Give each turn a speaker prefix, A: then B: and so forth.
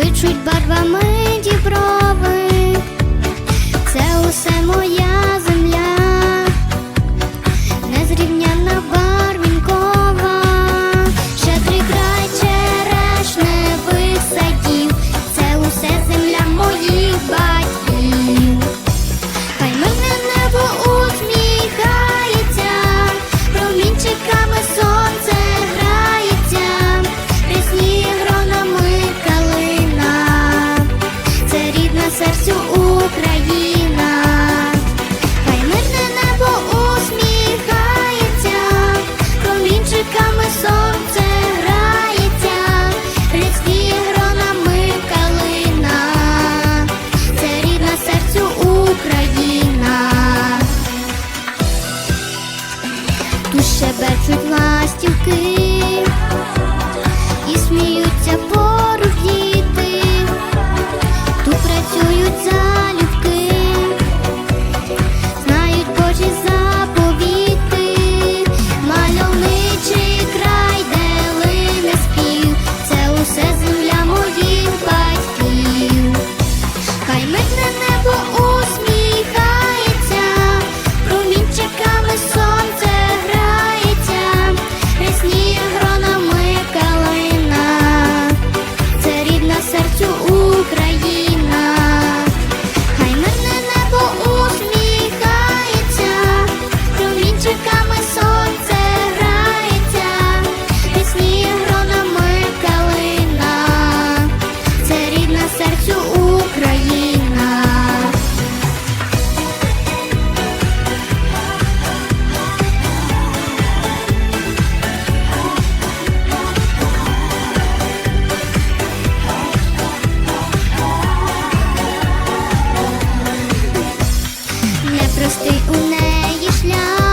A: кличуть барвами діброви, це усе моє. Тут щебечуть ластівки, і сміються поруч у неї шлях,